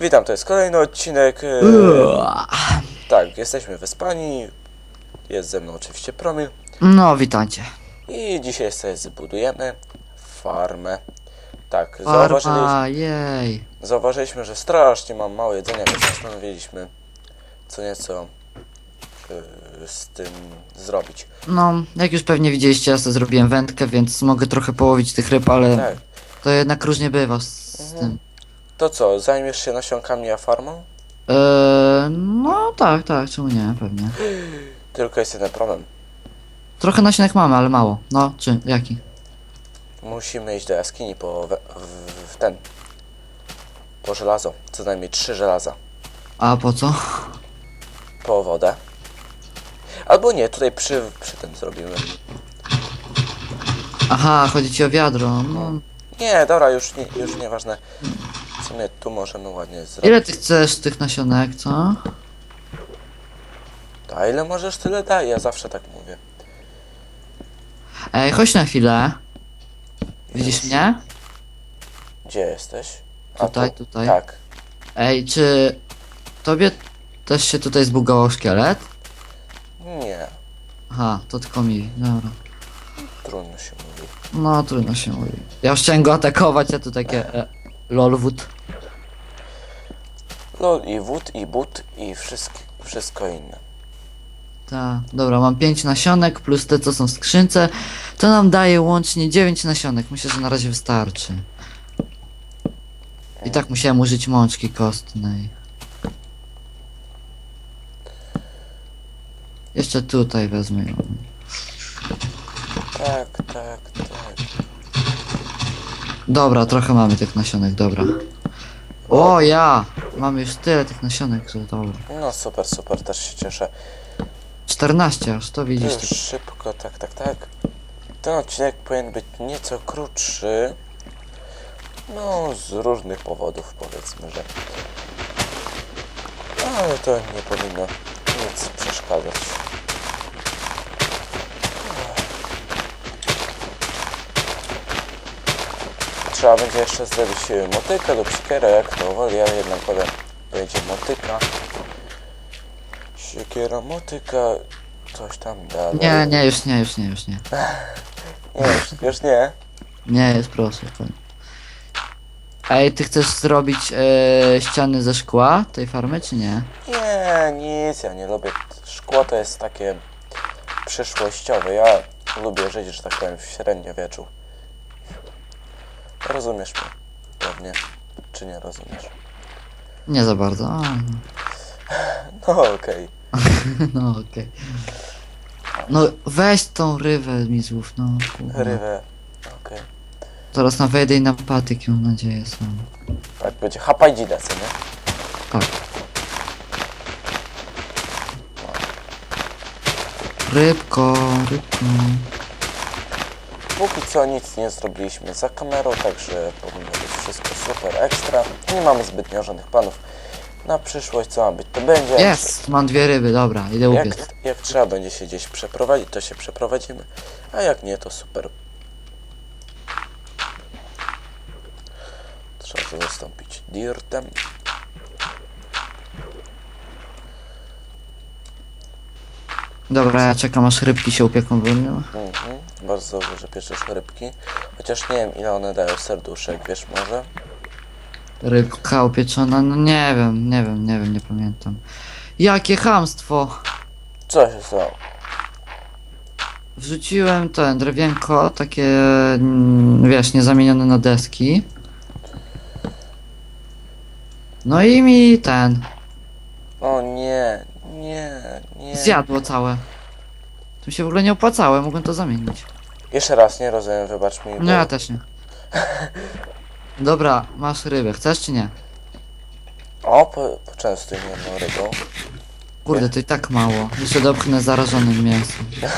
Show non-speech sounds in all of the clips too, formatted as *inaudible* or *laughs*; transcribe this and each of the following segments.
Witam, to jest kolejny odcinek. e. Tak, jesteśmy wyspani. Jest ze mną oczywiście Promil. No, witajcie. I dzisiaj sobie zbudujemy farmę. Tak, zauważyliśmy, Farma, jej. zauważyliśmy, że strasznie mam mało jedzenia, więc postanowiliśmy co nieco e, z tym zrobić. No, jak już pewnie widzieliście, ja sobie zrobiłem wędkę, więc mogę trochę połowić tych ryb, ale Tak. to jednak różnie bywa z Mhm. tym. To co, zajmiesz się nasionkami a farmą? Eee, no tak, tak, czemu nie, pewnie. Tylko jest jeden problem. Trochę nasionek mamy, ale mało. No, czy, jaki? Musimy iść do jaskini po we, w, w ten. Po żelazo. Co najmniej trzy żelaza. A po co? po wodę. Albo nie, tutaj przy, przy tym zrobimy. Aha, chodzi ci o wiadro. No. Nie, dobra, już, nie, już nieważne. Sumie tu możemy ładnie zrobić. Ile ty chcesz tych nasionek, co? A ile możesz, tyle daj, ja zawsze tak mówię. Ej, chodź na chwilę. Widzisz mnie? Gdzie jesteś? Tutaj, tu? tutaj. Tak. Ej, czy tobie też się tutaj zbugował szkielet? Nie, Aha, to tylko mi, dobra. trudno się mówi. No, trudno się mówi. Ja już chciałem go atakować, a tu takie e, lolwood. Lol i wód, i but, i wszystko, wszystko inne. Ta, dobra, mam 5 nasionek plus te, co są w skrzynce. To nam daje łącznie 9 nasionek. Myślę, że na razie wystarczy. I tak musiałem użyć mączki kostnej. Jeszcze tutaj wezmę ją. Tak, tak, tak. Dobra, trochę mamy tych nasionek, dobra. O, ja! Mamy już tyle tych nasionek, że dobra. No super, super, też się cieszę. 14 aż, to widzisz. Już szybko, tak, tak, tak. Ten odcinek powinien być nieco krótszy. No, z różnych powodów powiedzmy, że. Ale to nie powinno nic przeszkadzać. Trzeba będzie jeszcze zrobić e, motykę lub siekierę, jak to woli, ja jednak powiem, będzie motyka. Siekiera, motyka, coś tam dalej. Nie, nie, już nie, już nie, już nie. Nie, już, już nie. Nie, jest proszę. To... Ej, ty chcesz zrobić e, ściany ze szkła tej farmy, czy nie? Nie, nic, ja nie lubię. Szkło to jest takie przyszłościowe. Ja lubię żyć, że tak powiem, w średniowieczu. Rozumiesz mnie? Pewnie. Czy nie rozumiesz? Nie za bardzo. A, No *laughs* okej. *laughs* no okej. No weź tą rywę mi złów, no. kurwa. Rywę. Okej. Zaraz na wejdę i na patyk, mam nadzieję są. Tak będzie hapajdida, co nie? Tak. Rybko, rybko. Póki co nic nie zrobiliśmy za kamerą, także powinno być wszystko super ekstra. Nie mamy zbytnio żadnych planów na przyszłość, co ma być, to będzie. Jest! Mam dwie ryby, dobra, idę Jak, jak trzeba będzie się gdzieś przeprowadzić, to się przeprowadzimy. A jak nie, to super. Trzeba to zastąpić dirtem. Dobra, ja czekam aż rybki się upieką we mnie. Mhm. Bardzo dobrze, że pieczesz rybki. Chociaż nie wiem ile one dają serduszek, wiesz może? Rybka upieczona, no nie wiem, nie wiem, nie wiem, nie pamiętam. Jakie chamstwo! Co się stało? Wrzuciłem ten drewienko, takie, mm, wiesz, niezamienione na deski. No i mi ten, O nie, nie, nie. Zjadło całe. To mi się w ogóle nie opłacało, mogłem to zamienić. Jeszcze raz, nie rozumiem, wybacz mi. No ja też nie. Dobra, masz rybę, chcesz czy nie? O, po, poczęstuj mnie jedną rybą. Kurde, to i tak mało. Jeszcze dopchnę zarażonym mięsem. *laughs*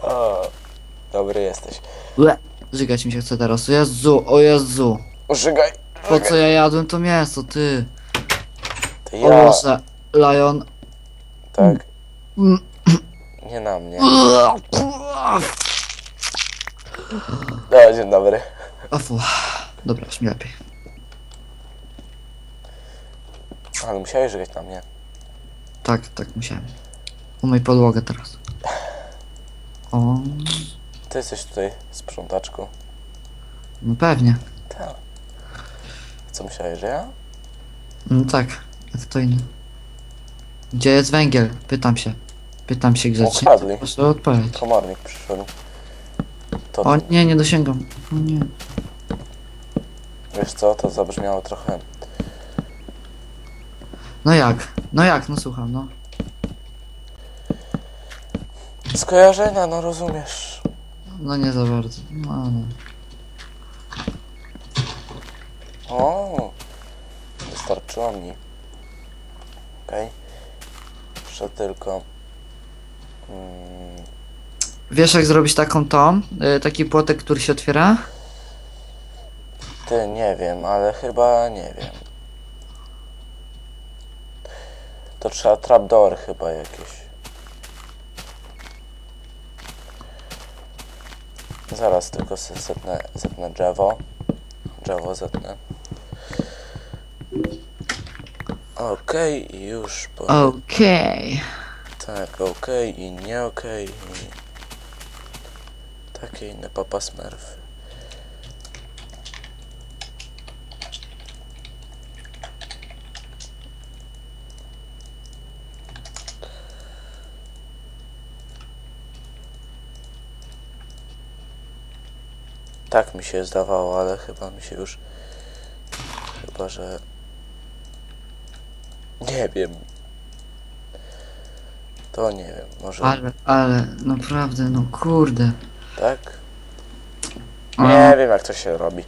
O, dobry jesteś. Ue, żygać mi się chce teraz. O Jezu, o Jezu. Żygaj! Po co ja jadłem to mięso, ty? O ja, Boże, Lion. Tak, Mm. nie na mnie. No, dzień dobry. O fu. Dobra, już mi lepiej. Ale musiałeś żygać na mnie. Tak, tak musiałem. Umyj podłogę teraz. O, Ty jesteś tutaj sprzątaczką. no pewnie. Tak. Co myślałeś, że ja? No tak, jak to inny. Gdzie jest węgiel? Pytam się. Pytam się grzecznie. Okradli. Proszę odpowiedzieć. Komornik przyszedł. To O nie, nie dosięgam. O nie. Wiesz co, to zabrzmiało trochę... No jak? No jak? No słucham, no. Skojarzenia, no rozumiesz. No nie za bardzo. No, no. O, wystarczyło mi. Okej. Jeszcze tylko... Mm, Wiesz jak zrobić taką tą? Y, taki płotek, który się otwiera? ty, nie wiem, ale chyba nie wiem. To trzeba trapdoor chyba jakieś. Zaraz tylko se zetnę, zetnę drzewo. Drzewo zetnę. Okej, i już po... Okej. Tak, okej i nie okej. i Takie inne papa smurfy. Tak mi się zdawało, ale chyba mi się już... Chyba, że... Nie wiem. To nie wiem, może... Ale, ale, naprawdę, no kurde. Tak? Nie wiem jak to się robi.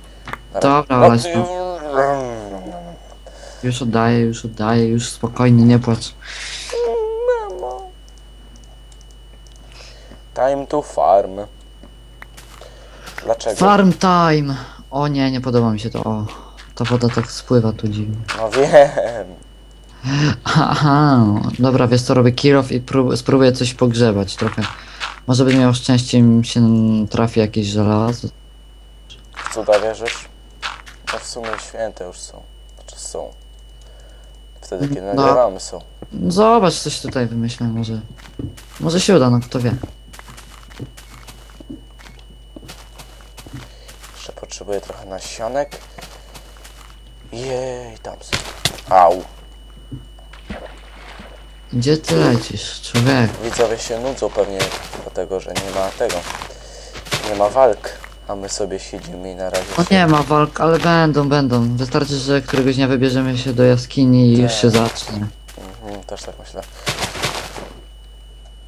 Na razie- Dobra, No, ale ty- Już oddaję, już oddaję, już spokojnie, nie płacz. Mamo. Time to farm. Dlaczego? Farm time! O nie, nie podoba mi się to. O, ta woda tak spływa tu dziwnie. No wiem. Aha, dobra, wiesz co, robię kill-off i prób- spróbuję coś pogrzebać trochę. Może będę miał szczęście, mi się trafi jakieś żelazo. W cuda wierzysz? No w sumie święte już są. Znaczy są. Wtedy kiedy No. nagrywamy są. No Zobacz, coś tutaj wymyślę, może. Może się uda, no kto wie. Jeszcze potrzebuję trochę nasionek. Jej, tam są. Au. Gdzie ty lecisz, człowiek? Widzowie się nudzą pewnie dlatego, że nie ma tego. Nie ma walk. A my sobie siedzimy i na razie No się... nie ma walk, ale będą, będą. Wystarczy, że któregoś dnia wybierzemy się do jaskini i już się zacznie. Mhm, też tak myślę.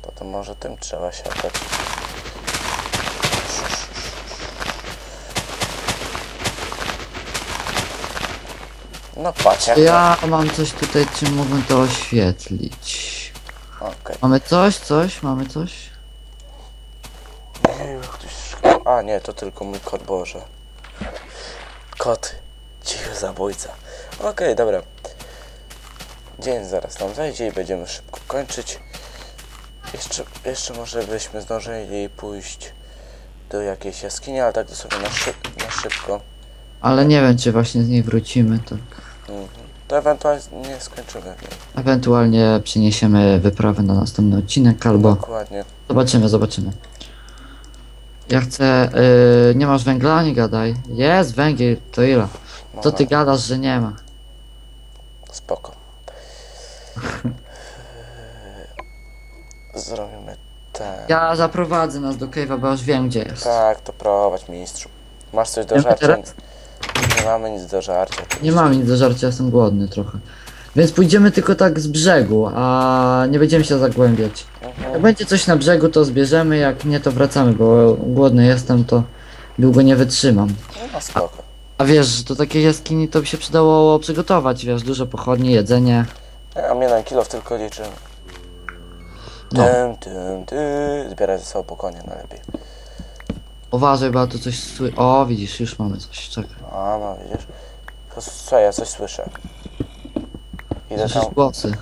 To to może tym trzeba siatać. No patrz jak Ja mam coś tutaj, czym mógłbym to oświetlić. Okej. Mamy coś, coś, mamy coś? Jeju, ktoś szk- A nie, to tylko mój kot Boże. Kot. Cichy zabójca. Okej, dobra. Dzień zaraz nam zajdzie i będziemy szybko kończyć. Jeszcze, jeszcze może byśmy zdążyli pójść do jakiejś jaskini, ale tak dosłownie na, szyb, na szybko. Ale nie wiem, czy właśnie z niej wrócimy, to Mhm. To ewentualnie nie skończymy. Nie? ewentualnie przeniesiemy wyprawę na następny odcinek, albo Dokładnie. zobaczymy, zobaczymy. Ja chcę, yy, nie masz węgla? Nie gadaj. Jest węgiel, to ile? Co ty gadasz, że nie ma? Spoko. *laughs* Zrobimy ten. Ja zaprowadzę nas do cave'a, bo już wiem, gdzie jest. Tak, to prowadź mistrzu. Masz coś do Ja żarcia? teraz- Nie mamy nic do żarcia. Nie mam nic do żarcia, jestem głodny trochę. Więc pójdziemy tylko tak z brzegu, a nie będziemy się zagłębiać. Jak Mhm. będzie coś na brzegu, to zbierzemy, jak nie, to wracamy, bo głodny jestem, to długo nie wytrzymam. No spoko. A wiesz, że do takiej jaskini to by się przydało przygotować, wiesz, dużo pochodni, jedzenie. Ja mam jeden kilo tylko liczymy. No. Tym, tym, ty. Zbieraj ze sobą po konie najlepiej. Uważaj, bo ja tu coś sły... O, widzisz, już mamy coś, czekaj. A no widzisz. To Słuchaj, ja coś słyszę. Idę Słyszysz tam, głosy.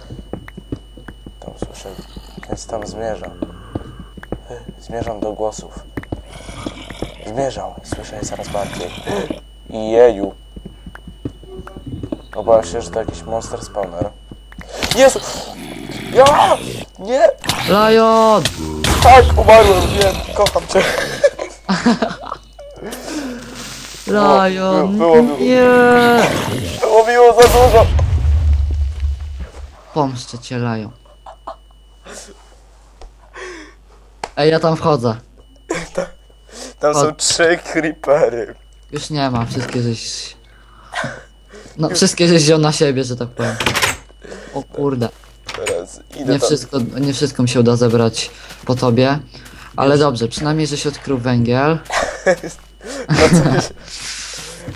tam słyszę, więc tam zmierzam. Zmierzam do głosów. Zmierzam, słyszę je coraz bardziej. I jeju. Obawiam się, że to jakiś monster spawner. Jezu! Ja! Nie! Lion! Tak, umarłem, wiem, kocham cię. *laughs* Lion! było, było. Nie! Było miło za dużo. Pomszczę cię, Lion. Ej, ja tam wchodzę. Tam są trzy creepery. Już nie ma, wszystkie żeś... No, wszystkie żeś wziął na siebie, że tak powiem. O kurde. Teraz idę Nie tam. wszystko, nie wszystko mi się uda zebrać po tobie. Ale dobrze, przynajmniej, że się odkrył węgiel. *laughs* No coś,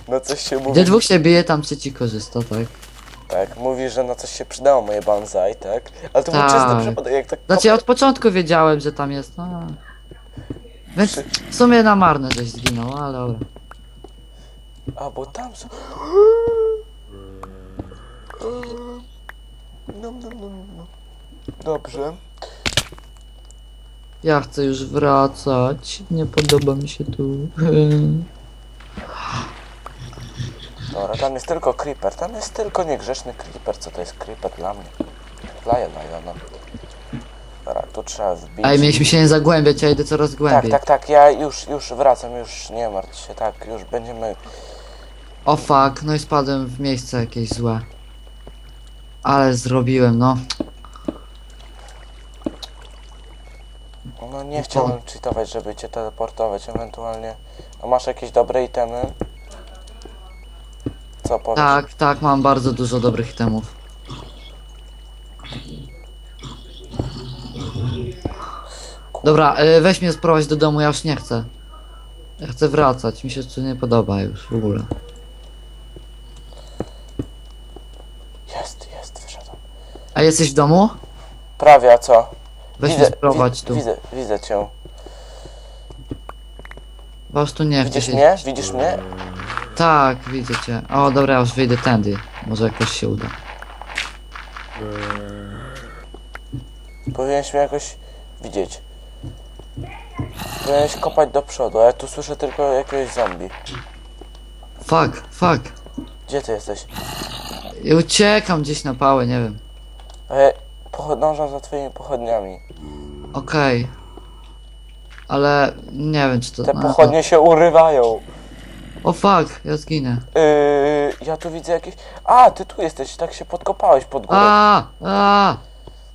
no coś się mówi. Gdzie dwóch się bije, tam trzeci korzysta, tak? Tak, mówi, że na coś się przydało moje banzai, tak? Ale to był Tak. czysty przypadek, jak tak Znaczy ja od początku wiedziałem, że tam jest. A. Więc w sumie na marne żeś zginął, ale dobra. A, bo tam są... No, no, no, no. Dobrze. Ja chcę już wracać. Nie podoba mi się tu. Dobra, tam jest tylko creeper. Tam jest tylko niegrzeczny creeper. Co to jest creeper dla mnie? Dla Liona. Dobra, tu trzeba wbić. Ej, mieliśmy się nie zagłębiać, ja idę coraz Tak, głębiej. tak, tak, ja już, już wracam, już nie martw się, tak, już będziemy... O fuck, no i spadłem w miejsce jakieś złe. Ale zrobiłem, no. No nie chciałbym cheatować, żeby cię teleportować ewentualnie. A masz jakieś dobre itemy? Co powiesz? Tak, tak, mam bardzo dużo dobrych temów. Dobra, y, weź mnie sprowadź do domu, ja już nie chcę. Ja chcę wracać, mi się tu nie podoba już w ogóle. Jest, jest, wyszedłem. A jesteś w domu? Prawie, a co? Weź mnie sprowadź tu. Widzę, widzę cię. Was tu nie Widzisz się. mnie? Widzisz mnie? Tak, widzę cię. O, dobra, już wyjdę tędy. Może jakoś się uda. Powinieneś mnie jakoś widzieć. Powinieneś kopać do przodu, a ja tu słyszę tylko jakiegoś zombie. Fuck, fuck. Gdzie ty jesteś? I uciekam gdzieś na pałę, nie wiem. A ja podążam za twoimi pochodniami. Okej. Ale nie wiem czy to... Te no, pochodnie się urywają. O fuck, ja zginę. Yy, ja tu widzę jakieś... A, ty tu jesteś, tak się podkopałeś pod górę. A, a.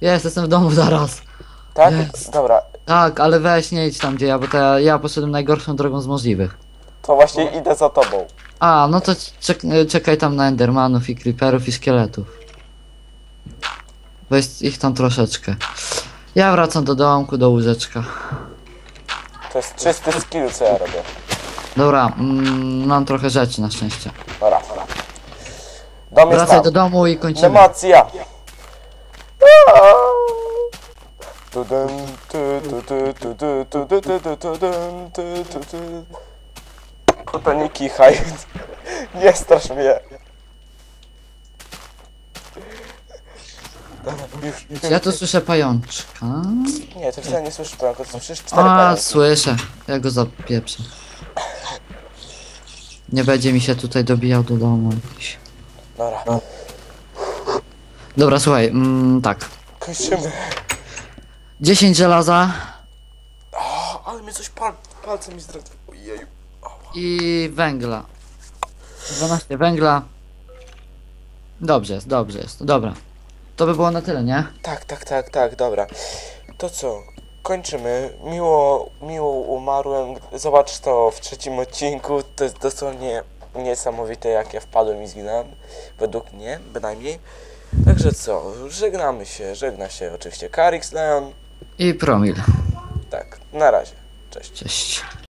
Jest, jestem w domu zaraz. tak? jest. Dobra, Tak, ale weź nie idź tam gdzie ja, bo to ja, ja poszedłem najgorszą drogą z możliwych. to właśnie idę za tobą. A, no to czek czekaj tam na endermanów i creeperów i szkieletów. Bo jest ich tam troszeczkę. Ja wracam do domku, do łóżeczka. To jest czysty skill, co ja robię. Dobra, mm, mam trochę rzeczy na szczęście. Dobra, dobra. Dom jest Wracaj tam. do domu i kończymy. Nemacja. Tudum, tu, tu, tu, tu, tu, tu, tu, tu, tu, tudum, tu, tu, tu. Kurde, nie kichaj. Nie strasz mnie. Dobra, już, już. Ja tu słyszę pajączka. Nie, ty wcale nie słyszysz pająka, ty słyszysz cztery A, pająki. słyszę. Ja go zapieprzę. Nie będzie mi się tutaj dobijał do domu jakiś. Dobra, Dobra, słuchaj, mm, tak. kończymy. 10 żelaza O, ale mnie coś pal, palce mi. Ojeju. i węgla. 12 węgla. Dobrze jest, dobrze jest. Dobra. To by było na tyle, nie? Tak, tak, tak, tak, dobra. To co? Kończymy. Miło, miło umarłem. Zobacz to w trzecim odcinku. To jest dosłownie niesamowite, jak ja wpadłem i zginąłem. Według mnie, bynajmniej. Także co? Żegnamy się. Żegna się oczywiście Karix Leon. I promil. Tak, na razie. Cześć. Cześć.